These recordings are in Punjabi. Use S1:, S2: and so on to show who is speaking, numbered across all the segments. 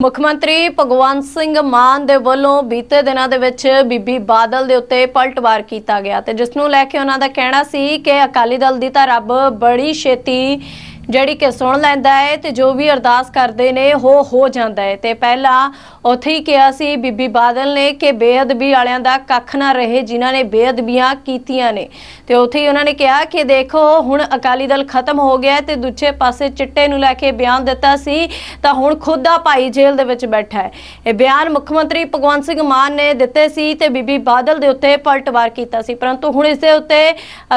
S1: ਮੁੱਖ ਮੰਤਰੀ ਭਗਵੰਤ ਸਿੰਘ ਮਾਨ ਦੇ ਵੱਲੋਂ ਬੀਤੇ ਦਿਨਾਂ ਦੇ ਵਿੱਚ ਬੀਬੀ ਬਾਦਲ ਦੇ ਉੱਤੇ ਪਲਟਵਾਰ ਕੀਤਾ ਗਿਆ ਤੇ ਜਿਸ ਨੂੰ ਲੈ ਕੇ ਉਹਨਾਂ ਦਾ ਕਹਿਣਾ ਸੀ ਕਿ ਅਕਾਲੀ ਦਲ ਦੀ ਤਾਂ ਰੱਬ ਬੜੀ ਛੇਤੀ ਜਿਹੜੀ ਕਿ ਸੁਣ ਲੈਂਦਾ ਹੈ ਤੇ ਜੋ ਵੀ ਅਰਦਾਸ ਕਰਦੇ ਨੇ ਹੋ ਹੋ ਜਾਂਦਾ ਹੈ। ਤੇ ਪਹਿਲਾਂ ਉੱਥੇ ਹੀ ਕਿਹਾ ਸੀ ਬੀਬੀ ਬਾਦਲ ਨੇ ਕਿ ਬੇਅਦਬੀ ਵਾਲਿਆਂ ਦਾ ਕੱਖ ਨਾ ਰਹੇ ਜਿਨ੍ਹਾਂ ਨੇ ਬੇਅਦਬੀਆਂ ਕੀਤੀਆਂ ਨੇ। ਤੇ ਉੱਥੇ ਹੀ ਉਹਨਾਂ ਨੇ ਕਿਹਾ ਕਿ ਦੇਖੋ, ਹੁਣ ਅਕਾਲੀ ਦਲ ਖਤਮ ਹੋ ਗਿਆ ਤੇ ਦੂਜੇ ਪਾਸੇ ਚਿੱਟੇ ਨੂੰ ਲੈ ਕੇ ਬਿਆਨ ਦਿੱਤਾ ਸੀ, ਤਾਂ ਹੁਣ ਖੁਦ ਦਾ ਭਾਈ ਜੇਲ੍ਹ ਦੇ ਵਿੱਚ ਬੈਠਾ ਹੈ। ਇਹ ਬਿਆਨ ਮੁੱਖ ਮੰਤਰੀ ਭਗਵੰਤ ਸਿੰਘ ਮਾਨ ਨੇ ਦਿੱਤੇ ਸੀ ਤੇ ਬੀਬੀ ਬਾਦਲ ਦੇ ਉੱਤੇ ਪਲਟਵਾਰ ਕੀਤਾ ਸੀ। ਪਰੰਤੂ ਹੁਣ ਇਸ ਦੇ ਉੱਤੇ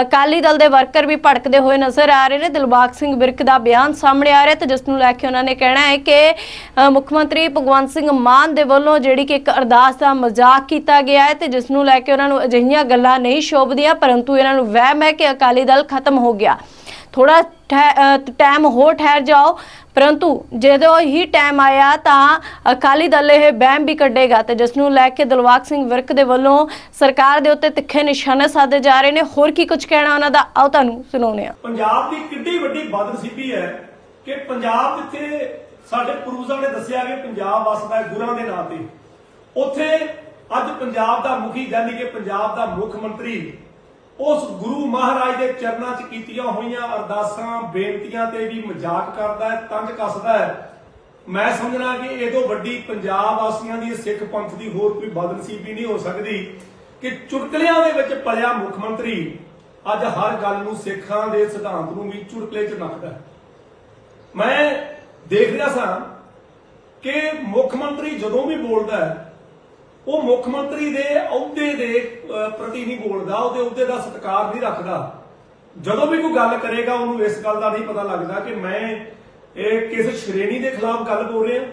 S1: ਅਕਾਲੀ ਦਲ ਦੇ ਵਰਕਰ ਵੀ ਭੜਕਦੇ ਹੋਏ ਨਜ਼ਰ ਆ ਰਹੇ ਨੇ। ਦਿਲਬਾਗ ਸਿੰਘ ਵਿਰਕ ਦਾ ਬਿਆਨ ਸਾਹਮਣੇ ਆ ਰਿਹਾ ਤੇ ਜਿਸ ਨੂੰ ਲੈ ਕੇ ਉਹਨਾਂ ਨੇ ਕਹਿਣਾ ਹੈ ਕਿ ਮੁੱਖ ਮੰਤਰੀ ਭਗਵੰਤ ਸਿੰਘ ਮਾਨ ਦੇ ਵੱਲੋਂ ਜਿਹੜੀ ਕਿ ਇੱਕ ਅਰਦਾਸ ਦਾ ਮਜ਼ਾਕ ਕੀਤਾ ਗਿਆ ਹੈ ਤੇ ਜਿਸ ਨੂੰ ਲੈ ਕੇ ਉਹਨਾਂ ਨੂੰ ਅਜਿਹੀਆਂ ਗੱਲਾਂ ਨਹੀਂ ਸ਼ੋਭਦੀਆਂ, ਪਰੰਤੂ ਇਹਨਾਂ ਨੂੰ ਵਹਿਮ ਹੈ ਕਿ ਅਕਾਲੀ ਦਲ ਖਤਮ ਹੋ ਗਿਆ। ਥੋੜਾ ਟਾਈਮ ਹੋਰ ਠਹਿਰ ਜਾਓ। ਪਰੰਤੂ ਜਦੋਂ ਹੀ ਟਾਈਮ ਆਇਆ ਤਾਂ ਅਕਾਲੀ ਦਲ ਇਹ ਬਹਿਮ ਵੀ ਕੱਢੇਗਾ ਤੇ ਜਿਸ ਨੂੰ ਲੈ ਕੇ ਦਿਲਵਾਗ ਸਿੰਘ ਵਿਰਕ ਦੇ ਵੱਲੋਂ ਸਰਕਾਰ ਦੇ ਉੱਤੇ ਤਿੱਖੇ ਨਿਸ਼ਾਨੇ ਸਾਧੇ ਜਾ ਰਹੇ ਨੇ। ਹੋਰ ਕੀ ਕੁਝ ਕਹਿਣਾ ਉਹਨਾਂ ਦਾ? ਆਓ ਤੁਹਾਨੂੰ ਸੁਣਾਉਂਦੇ ਹਾਂ।
S2: ਪੰਜਾਬ ਦੀ ਕਿੱਡੀ ਵੱਡੀ ਬਦਨਸੀਬੀ ਹੈ ਕਿ ਪੰਜਾਬ ਜਿੱਥੇ ਸਾਡੇ ਪੂਰਵਜਾਂ ਨੇ ਦੱਸਿਆ ਕਿ ਪੰਜਾਬ ਵਸਦਾ ਹੈ ਗੁਰਾਂ ਦੇ ਨਾਂ ਤੇ। ਉੱਥੇ ਅੱਜ ਪੰਜਾਬ ਦਾ ਮੁਖੀ, ਯਾਨੀ ਕਿ ਪੰਜਾਬ ਦਾ ਮੁੱਖ ਮੰਤਰੀ ਉਸ ਗੁਰੂ ਮਹਾਰਾਜ ਦੇ ਚਰਨਾਂ 'ਚ ਕੀਤੀਆਂ ਹੋਈਆਂ ਅਰਦਾਸਾਂ, ਬੇਨਤੀਆਂ ਤੇ ਵੀ ਮਜ਼ਾਕ ਕਰਦਾ ਹੈ ਤੰਜ ਕੱਸਦਾ ਹੈ। ਮੈਂ ਸਮਝਣਾ ਕਿ ਇਹ ਤੋਂ ਵੱਡੀ ਪੰਜਾਬ ਵਾਸੀਆਂ ਦੀ ਸਿੱਖ ਪੰਥ ਦੀ ਹੋਰ ਕੋਈ ਬਦਨਸੀਬੀ ਨਹੀਂ ਹੋ ਸਕਦੀ ਕਿ ਚੁਟਕਲਿਆਂ ਦੇ ਵਿੱਚ ਪਲਿਆ ਮੁੱਖ ਮੰਤਰੀ ਅੱਜ ਹਰ ਗੱਲ ਨੂੰ ਸਿੱਖਾਂ ਦੇ ਸਿਧਾਂਤ ਨੂੰ ਵੀ ਚੁਟਕਲੇ 'ਚ ਨੱਕਦਾ ਮੈਂ ਦੇਖ ਰਿਹਾ ਸਾਂ ਕਿ ਮੁੱਖ ਮੰਤਰੀ ਜਦੋਂ ਵੀ ਬੋਲਦਾ ਹੈ ਉਹ ਮੁੱਖ ਮੰਤਰੀ ਦੇ ਅਹੁਦੇ ਦੇ ਪ੍ਰਤੀ ਨਹੀਂ ਬੋਲਦਾ, ਉਹਦੇ ਅਹੁਦੇ ਦਾ ਸਤਿਕਾਰ ਨਹੀਂ ਰੱਖਦਾ। ਜਦੋਂ ਵੀ ਕੋਈ ਗੱਲ ਕਰੇਗਾ, ਉਹਨੂੰ ਇਸ ਗੱਲ ਦਾ ਨਹੀਂ ਪਤਾ ਲੱਗਦਾ ਕਿ ਮੈਂ ਇਹ ਕਿਸ ਸ਼੍ਰੇਣੀ ਦੇ ਖਿਲਾਫ ਗੱਲ ਬੋਲ ਰਿਹਾ,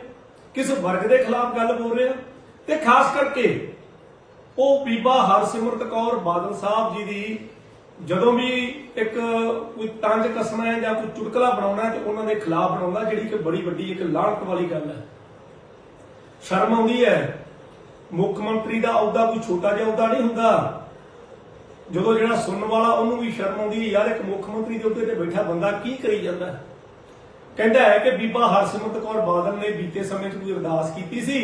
S2: ਕਿਸ ਵਰਗ ਦੇ ਖਿਲਾਫ ਗੱਲ ਬੋਲ ਰਿਹਾ। ਤੇ ਖਾਸ ਕਰਕੇ ਉਹ ਬੀਬਾ ਹਰਸਿਮਰਤ ਕੌਰ ਬਾਦਲ ਸਾਹਿਬ ਜੀ ਦੀ ਜਦੋਂ ਵੀ ਇੱਕ ਕੋਈ ਤੰਜ ਕਸਣਾ ਹੈ ਜਾਂ ਕੋਈ ਚੁਟਕਲਾ ਬਣਾਉਣਾ ਹੈ, ਤੇ ਉਹਨਾਂ ਦੇ ਖਿਲਾਫ ਬਣਾਉਂਦਾ, ਜਿਹੜੀ ਕਿ ਬੜੀ ਵੱਡੀ ਇੱਕ ਲਾਹਨਤ ਵਾਲੀ ਗੱਲ ਹੈ। ਸ਼ਰਮ ਆਉਂਦੀ ਹੈ। ਮੁੱਖ ਮੰਤਰੀ ਦਾ ਅਹੁਦਾ ਕੋਈ ਛੋਟਾ ਜਿਹਾ ਅਹੁਦਾ ਨਹੀਂ ਹੁੰਦਾ। ਜਦੋਂ ਜਿਹੜਾ ਸੁਣਨ ਵਾਲਾ ਉਹਨੂੰ ਵੀ ਸ਼ਰਮ ਆਉਂਦੀ ਹੈ, ਯਾਰ ਇੱਕ ਮੁੱਖ ਮੰਤਰੀ ਦੇ ਅਹੁਦੇ ਤੇ ਬੈਠਾ ਬੰਦਾ ਕੀ ਕਰੀ ਜਾਂਦਾ ਕਹਿੰਦਾ ਹੈ ਕਿ ਬੀਬਾ ਹਰਸਿਮਰਤ ਕੌਰ ਬਾਦਲ ਨੇ ਬੀਤੇ ਸਮੇਂ 'ਚ ਕੋਈ ਅਰਦਾਸ ਕੀਤੀ ਸੀ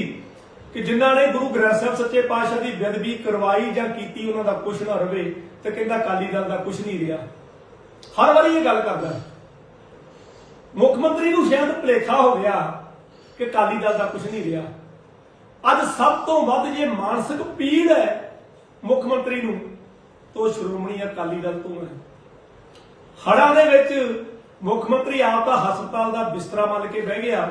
S2: ਕਿ ਜਿਨ੍ਹਾਂ ਨੇ ਗੁਰੂ ਗ੍ਰੰਥ ਸਾਹਿਬ ਸੱਚੇ ਪਾਤਸ਼ਾਹ ਦੀ ਬੇਅਦਬੀ ਕਰਵਾਈ ਜਾਂ ਕੀਤੀ, ਉਹਨਾਂ ਦਾ ਕੁਝ ਨਾ ਰਵੇ ਤੇ ਕਹਿੰਦਾ ਅਕਾਲੀ ਦਲ ਦਾ ਕੁਝ ਨਹੀਂ ਰਿਹਾ। ਹਰ ਵਾਰੀ ਇਹ ਗੱਲ ਕਰਦਾ ਮੁੱਖ ਮੰਤਰੀ ਨੂੰ ਸ਼ਾਇਦ ਭੁਲੇਖਾ ਹੋ ਗਿਆ ਕਿ ਅਕਾਲੀ ਦਲ ਦਾ ਕੁਝ ਨਹੀਂ ਰਿਹਾ। ਅੱਜ ਸਭ ਤੋਂ ਵੱਧ ਜੇ ਮਾਨਸਿਕ ਪੀੜ ਹੈ ਮੁੱਖ ਮੰਤਰੀ ਨੂੰ, ਤੋਂ ਸ਼੍ਰੋਮਣੀ ਅਕਾਲੀ ਦਲ ਤੋਂ ਹੈ। ਹੜਾਂ ਦੇ ਵਿੱਚ ਮੁੱਖ ਮੰਤਰੀ ਆਪ ਦਾ ਹਸਪਤਾਲ ਦਾ ਬਿਸਤਰਾ ਮੰਨ ਕੇ ਬਹਿ ਗਿਆ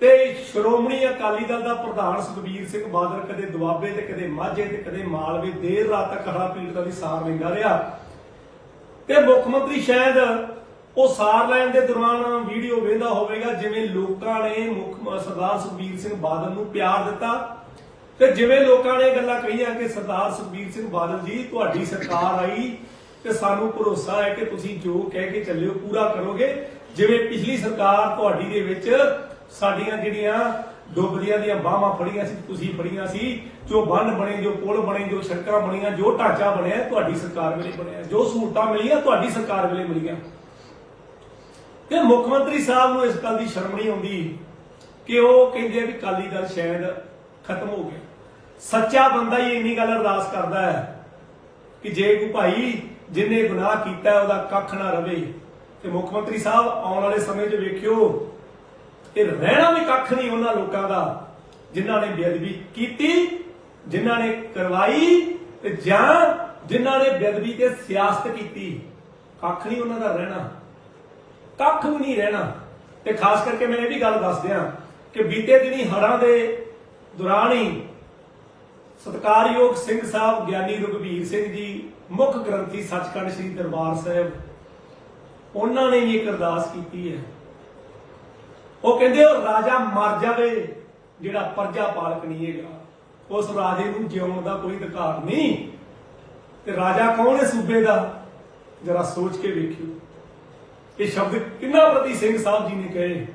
S2: ਤੇ ਸ਼੍ਰੋਮਣੀ ਅਕਾਲੀ ਦਲ ਦਾ ਪ੍ਰਧਾਨ ਸੁਖਬੀਰ ਸਿੰਘ ਬਾਦਲ ਕਦੇ ਦੁਆਬੇ ਤੇ, ਕਦੇ ਮਾਝੇ ਤੇ, ਕਦੇ ਮਾਲਵੇ ਦੇਰ ਰਾਤ ਤੱਕ ਹੜਾ ਦਾ ਵੀ ਸਾਰ ਲੈਂਦਾ ਰਿਹਾ। ਤੇ ਮੁੱਖ ਮੰਤਰੀ ਸ਼ਾਇਦ ਉਹ ਸਾਰ ਲੈਣ ਦੇ ਦੌਰਾਨ ਵੀਡੀਓ ਵੇਖਦਾ ਹੋਵੇਗਾ ਜਿਵੇਂ ਲੋਕਾਂ ਨੇ ਮੁੱਖ ਸਰਦਾਰ ਸੁਖਬੀਰ ਸਿੰਘ ਬਾਦਲ ਨੂੰ ਪਿਆਰ ਦਿੱਤਾ। ਤੇ ਜਿਵੇਂ ਲੋਕਾਂ ਨੇ ਗੱਲਾਂ ਕਹੀਆਂ ਕਿ ਸਰਦਾਰ ਸੁਖਬੀਰ ਸਿੰਘ ਬਾਦਲ ਜੀ, ਤੁਹਾਡੀ ਸਰਕਾਰ ਆਈ ਤੇ ਸਾਨੂੰ ਭਰੋਸਾ ਹੈ ਕਿ ਤੁਸੀਂ ਜੋ ਕਹਿ ਕੇ ਚੱਲਿਓ ਪੂਰਾ ਕਰੋਗੇ। ਜਿਵੇਂ ਪਿਛਲੀ ਸਰਕਾਰ ਤੁਹਾਡੀ ਦੇ ਵਿੱਚ ਸਾਡੀਆਂ ਜਿਹੜੀਆਂ ਡੁੱਬਦੀਆਂ ਦੀਆਂ ਬਾਹਾਂ ਫੜੀਆਂ ਸੀ, ਤੁਸੀਂ ਫੜੀਆਂ ਸੀ, ਜੋ ਬੰਨ ਬਣੇ, ਜੋ ਪੁਲ ਬਣੇ, ਜੋ ਸੜਕਾਂ ਬਣੀਆਂ, ਜੋ ਢਾਂਚਾ ਬਣਿਆ, ਤੁਹਾਡੀ ਸਰਕਾਰ ਵੇਲੇ ਬਣਿਆ। ਜੋ ਸਹੂਲਤਾਂ ਮਿਲੀਆਂ, ਤੁਹਾਡੀ ਸਰਕਾਰ ਵੇਲੇ ਮਿਲੀਆਂ। ਤੇ ਮੁੱਖ ਮੰਤਰੀ ਸਾਹਿਬ ਨੂੰ ਇਸ ਗੱਲ ਦੀ ਸ਼ਰਮ ਨਹੀਂ ਆਉਂਦੀ ਕਿ ਉਹ ਕਹਿੰਦੇ ਵੀ ਕਾਲੀ ਦਲ ਸ਼ਾਇਦ ਖਤਮ ਹੋ ਗਿਆ। ਸੱਚਾ ਬੰਦਾ ਹੀ ਇੰਨੀ ਗੱਲ ਅਰਦਾਸ ਕਰਦਾ ਹੈ ਕਿ ਜੇ ਕੋਈ ਭਾਈ ਜਿਨੇ ਗੁਨਾਹ ਕੀਤਾ ਉਹਦਾ ਕੱਖ ਨਾ ਰਵੇ ਤੇ ਮੁੱਖ ਮੰਤਰੀ ਸਾਹਿਬ ਆਉਣ ਵਾਲੇ ਸਮੇਂ 'ਚ ਵੇਖਿਓ ਇਹ ਰਹਿਣਾ ਵੀ ਕੱਖ ਨਹੀਂ ਉਹਨਾਂ ਲੋਕਾਂ ਦਾ ਜਿਨ੍ਹਾਂ ਨੇ ਬੇਅਦਬੀ ਕੀਤੀ, ਜਿਨ੍ਹਾਂ ਨੇ ਕਰਵਾਈ ਤੇ ਜਾਂ ਜਿਨ੍ਹਾਂ ਨੇ ਬੇਅਦਬੀ ਤੇ ਸਿਆਸਤ ਕੀਤੀ। ਕੱਖ ਨਹੀਂ ਉਹਨਾਂ ਦਾ ਰਹਿਣਾ। ਕੱਖ ਵੀ ਨਹੀਂ ਰਹਿਣਾ। ਤੇ ਖਾਸ ਕਰਕੇ ਮੈਂ ਇਹ ਵੀ ਗੱਲ ਦੱਸ ਦਿਆਂ ਕਿ ਬੀਤੇ ਦਿਨੀ ਹੜ੍ਹਾਂ ਦੇ ਦੌਰਾਨ ਹੀ ਸਤਕਾਰਯੋਗ ਸਿੰਘ ਸਾਹਿਬ ਗਿਆਨੀ ਰਘਬੀਰ ਸਿੰਘ ਜੀ, ਮੁੱਖ ਗ੍ਰੰਥੀ ਸੱਚਖੰਡ ਸ੍ਰੀ ਦਰਬਾਰ ਸਾਹਿਬ, ਉਹਨਾਂ ਨੇ ਵੀ ਇੱਕ ਅਰਦਾਸ ਕੀਤੀ ਹੈ। ਉਹ ਕਹਿੰਦੇ ਉਹ ਰਾਜਾ ਮਰ ਜਾਵੇ, ਜਿਹੜਾ ਪਰਜਾ ਪਾਲਕ ਨਹੀਂ ਹੈਗਾ। ਉਸ ਰਾਜੇ ਨੂੰ ਜਿਉਣ ਦਾ ਕੋਈ ਅਧਿਕਾਰ ਨਹੀਂ। ਤੇ ਰਾਜਾ ਕੌਣ ਹੈ ਸੂਬੇ ਦਾ? ਜਰਾ ਸੋਚ ਕੇ ਵੇਖਿਓ। ਇਹ ਸ਼ਬਦ ਕਿੰਨਾ ਪ੍ਰਤੀ ਸਿੰਘ ਸਾਹਿਬ ਜੀ ਨੇ ਕਹੇ?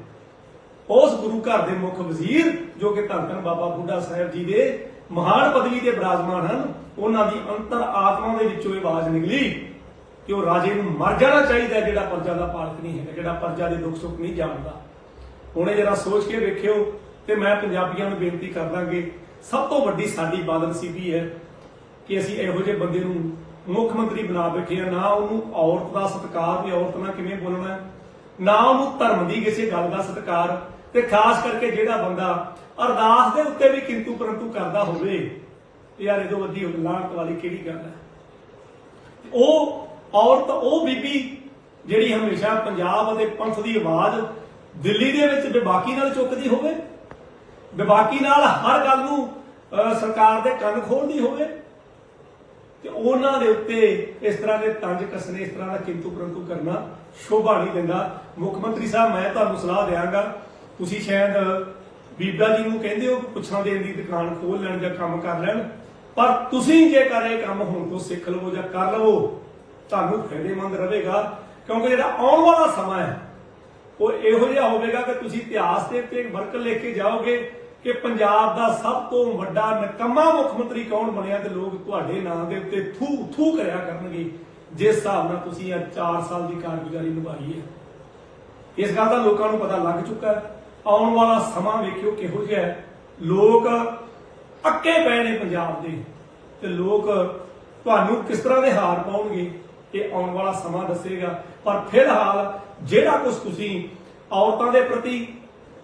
S2: ਉਸ ਗੁਰੂ ਘਰ ਦੇ ਮੁੱਖ ਵਜ਼ੀਰ, ਜੋ ਕਿ ਧੰਨ ਧੰਨ ਬਾਬਾ ਬੁੱਢਾ ਸਾਹਿਬ ਜੀ ਦੇ ਮਹਾਨ ਪਦਵੀ ਤੇ ਬਿਰਾਜਮਾਨ ਹਨ, ਉਹਨਾਂ ਦੀ ਅੰਤਰ ਆਤਮਾ ਦੇ ਵਿੱਚੋਂ ਇਹ ਆਵਾਜ਼ ਨਿਕਲੀ ਕਿ ਉਹ ਰਾਜੇ ਨੂੰ ਮਰ ਜਾਣਾ ਚਾਹੀਦਾ ਜਿਹੜਾ ਪਰਜਾ ਦਾ ਪਾਲਕ ਨਹੀਂ ਹੈਗਾ, ਜਿਹੜਾ ਪਰਜਾ ਦੇ ਦੁੱਖ ਸੁੱਖ ਨਹੀਂ ਜਾਣਦਾ। ਹੁਣੇ ਜਰਾ ਸੋਚ ਕੇ ਵੇਖਿਓ ਤੇ ਮੈਂ ਪੰਜਾਬੀਆਂ ਨੂੰ ਬੇਨਤੀ ਕਰਦਾ ਸਭ ਤੋਂ ਵੱਡੀ ਸਾਡੀ ਬਾਦਲ ਬਦਨਸੀਬੀ ਹੈ ਕਿ ਅਸੀਂ ਇਹੋ ਜਿਹੇ ਬੰਦੇ ਨੂੰ ਮੁੱਖ ਮੰਤਰੀ ਬਣਾ ਬੈਠੇ ਆ ਨਾ ਉਹਨੂੰ ਔਰਤ ਦਾ ਸਤਿਕਾਰ ਵੀ ਔਰਤ ਨਾਲ ਕਿਵੇਂ ਬੋਲਣਾ ਨਾ ਉਹਨੂੰ ਧਰਮ ਦੀ ਕਿਸੇ ਗੱਲ ਦਾ ਸਤਿਕਾਰ। ਤੇ ਖਾਸ ਕਰਕੇ ਜਿਹੜਾ ਬੰਦਾ ਅਰਦਾਸ ਦੇ ਉੱਤੇ ਵੀ ਕਿੰਤੂ ਪਰੰਤੂ ਕਰਦਾ ਹੋਵੇ ਯਾਰ ਇਹਦੋਂ ਵੱਡੀ ਲਾਹਨਤ ਵਾਲੀ ਕਿਹੜੀ ਗੱਲ ਹੈ? ਉਹ ਔਰਤ ਉਹ ਬੀਬੀ ਜਿਹੜੀ ਹਮੇਸ਼ਾ ਪੰਜਾਬ ਅਤੇ ਪੰਥ ਦੀ ਆਵਾਜ਼ ਦਿੱਲੀ ਦੇ ਵਿੱਚ ਬੇਬਾਕੀ ਨਾਲ ਚੁੱਕਦੀ ਹੋਵੇ ਬੇਬਾਕੀ ਨਾਲ ਹਰ ਗੱਲ ਨੂੰ ਅਹ, ਸਰਕਾਰ ਦੇ ਕੰਨ ਖੋਲਦੀ ਹੋਵੇ ਤੇ ਉਹਨਾਂ ਦੇ ਉੱਤੇ ਇਸ ਤਰ੍ਹਾਂ ਦੇ ਤੰਜ ਕੱਸਣੇ, ਇਸ ਤਰ੍ਹਾਂ ਦਾ ਕਿੰਤੂ ਪਰੰਤੂ ਕਰਨਾ ਸ਼ੋਭਾ ਨਹੀਂ ਦਿੰਦਾ। ਮੁੱਖ ਮੰਤਰੀ ਸਾਹਿਬ, ਮੈਂ ਤੁਹਾਨੂੰ ਸਲਾਹ ਦਿਆਂਗਾ, ਤੁਸੀਂ ਸ਼ਾਇਦ ਬੀਬਾ ਜੀ ਨੂੰ ਕਹਿੰਦੇ ਹੋ ਪੁੱਛਾਂ ਦੇਣ ਦੀ ਦੁਕਾਨ ਖੋਲ ਲੈਣ ਜਾਂ ਕੰਮ ਕਰ ਲੈਣ। ਪਰ ਤੁਸੀਂ ਜੇਕਰ ਇਹ ਕੰਮ ਹੁਣ ਤੋਂ ਸਿੱਖ ਲਵੋ ਜਾਂ ਕਰ ਲਵੋ, ਤੁਹਾਨੂੰ ਫਾਇਦੇਮੰਦ ਰਹੇਗਾ, ਕਿਉਂਕਿ ਜਿਹੜਾ ਆਉਣ ਵਾਲਾ ਸਮਾਂ ਹੈ, ਉਹ ਇਹੋ ਜਿਹਾ ਹੋਵੇਗਾ ਕਿ ਤੁਸੀਂ ਇਤਿਹਾਸ ਦੇ ਉੱਤੇ ਇੱਕ ਵਰਕ ਲਿਖ ਕੇ ਜਾਓਗੇ ਕਿ ਪੰਜਾਬ ਦਾ ਸਭ ਤੋਂ ਵੱਡਾ ਨਕਮਾ ਮੁੱਖ ਮੰਤਰੀ ਕੌਣ ਬਣਿਆ ਤੇ ਲੋਕ ਤੁਹਾਡੇ ਨਾਂ ਦੇ ਉੱਤੇ ਥੂ ਥੂ ਕਰਿਆ ਕਰਨਗੇ? ਜਿਸ ਹਿਸਾਬ ਨਾਲ ਤੁਸੀਂ ਇਹ 4 ਸਾਲ ਦੀ ਕਾਰਗੁਜ਼ਾਰੀ ਨਿਭਾਈ ਹੈ। ਇਸ ਗੱਲ ਦਾ ਲੋਕਾਂ ਨੂੰ ਪਤਾ ਲੱਗ ਚੁੱਕਾ ਹੈ। ਆਉਣ ਵਾਲਾ ਸਮਾਂ ਵੇਖਿਓ ਕਿਹੋ ਜਿਹਾ ਹੈ। ਲੋਕ ਅੱਕੇ ਪਏ ਨੇ ਪੰਜਾਬ ਦੇ ਤੇ ਲੋਕ ਤੁਹਾਨੂੰ ਕਿਸ ਤਰ੍ਹਾਂ ਦੇ ਹਾਰ ਪਾਉਣਗੇ, ਇਹ ਆਉਣ ਵਾਲਾ ਸਮਾਂ ਦੱਸੇਗਾ। ਪਰ ਫਿਲਹਾਲ ਜਿਹੜਾ ਕੁਝ ਤੁਸੀਂ ਔਰਤਾਂ ਦੇ ਪ੍ਰਤੀ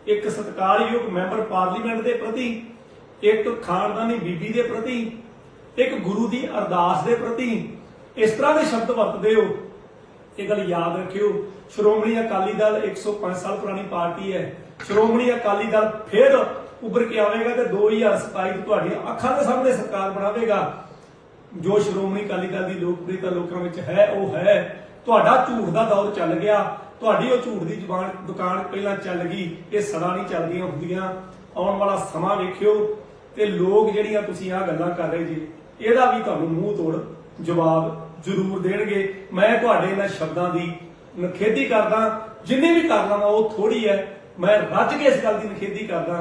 S2: ਇੱਕ ਸਤਿਕਾਰਯੋਗ ਮੈਂਬਰ ਪਾਰਲੀਮੈਂਟ ਦੇ ਪ੍ਰਤੀ, ਇੱਕ ਖਾਨਦਾਨੀ ਬੀਬੀ ਦੇ ਪ੍ਰਤੀ, ਇੱਕ ਗੁਰੂ ਦੀ ਅਰਦਾਸ ਦੇ ਪ੍ਰਤੀ, ਇਸ ਤਰ੍ਹਾਂ ਦੇ ਸ਼ਬਦ ਵਰਤਦੇ ਹੋ। ਇਹ ਗੱਲ ਯਾਦ ਰੱਖਿਓ, ਸ਼੍ਰੋਮਣੀ ਅਕਾਲੀ ਦਲ 105 ਸਾਲ ਪੁਰਾਣੀ ਪਾਰਟੀ ਹੈ। ਸ਼੍ਰੋਮਣੀ ਅਕਾਲੀ ਦਲ ਫਿਰ ਉੱਭਰ ਕੇ ਆਵੇਗਾ ਤੇ 2027 ਚ ਤੁਹਾਡੀਆਂ ਅੱਖਾਂ ਦੇ ਸਾਹਮਣੇ ਸਰਕਾਰ ਬਣਾਵੇਗਾ। ਜੋ ਸ਼੍ਰੋਮਣੀ ਅਕਾਲੀ ਦਲ ਦੀ ਲੋਕਪ੍ਰਿਯਤਾ ਲੋਕਾਂ ਵਿੱਚ ਹੈ, ਉਹ ਹੈ। ਤੁਹਾਡਾ ਝੂਠ ਦਾ ਦੌਰ ਚੱਲ ਗਿਆ। ਤੁਹਾਡੀ ਉਹ ਝੂਠ ਦੀ ਜ਼ੁਬਾਨ ਦੁਕਾਨ ਪਹਿਲਾਂ ਚੱਲ ਗਈ, ਇਹ ਸਦਾ ਨਹੀਂ ਚੱਲਦੀਆਂ ਹੁੰਦੀਆਂ। ਆਉਣ ਵਾਲਾ ਸਮਾਂ ਵੇਖਿਓ ਤੇ ਲੋਕ ਜਿਹੜੀਆਂ ਤੁਸੀਂ ਆਹ ਗੱਲਾਂ ਕਰ ਰਹੇ ਜੀ, ਇਹਦਾ ਵੀ ਤੁਹਾਨੂੰ ਮੂੰਹ ਤੋੜ ਜਵਾਬ ਜ਼ਰੂਰ ਦੇਣਗੇ। ਮੈਂ ਤੁਹਾਡੇ ਇਹਨਾਂ ਸ਼ਬਦਾਂ ਦੀ ਨਖੇਦੀ ਕਰਦਾ, ਜਿੰਨੀ ਵੀ ਕਰ ਲਵਾਂ ਉਹ ਥੋੜੀ ਹੈ, ਮੈਂ ਰੱਜ ਕੇ ਇਸ ਗੱਲ ਦੀ ਨਖੇਦੀ ਕਰਦਾ।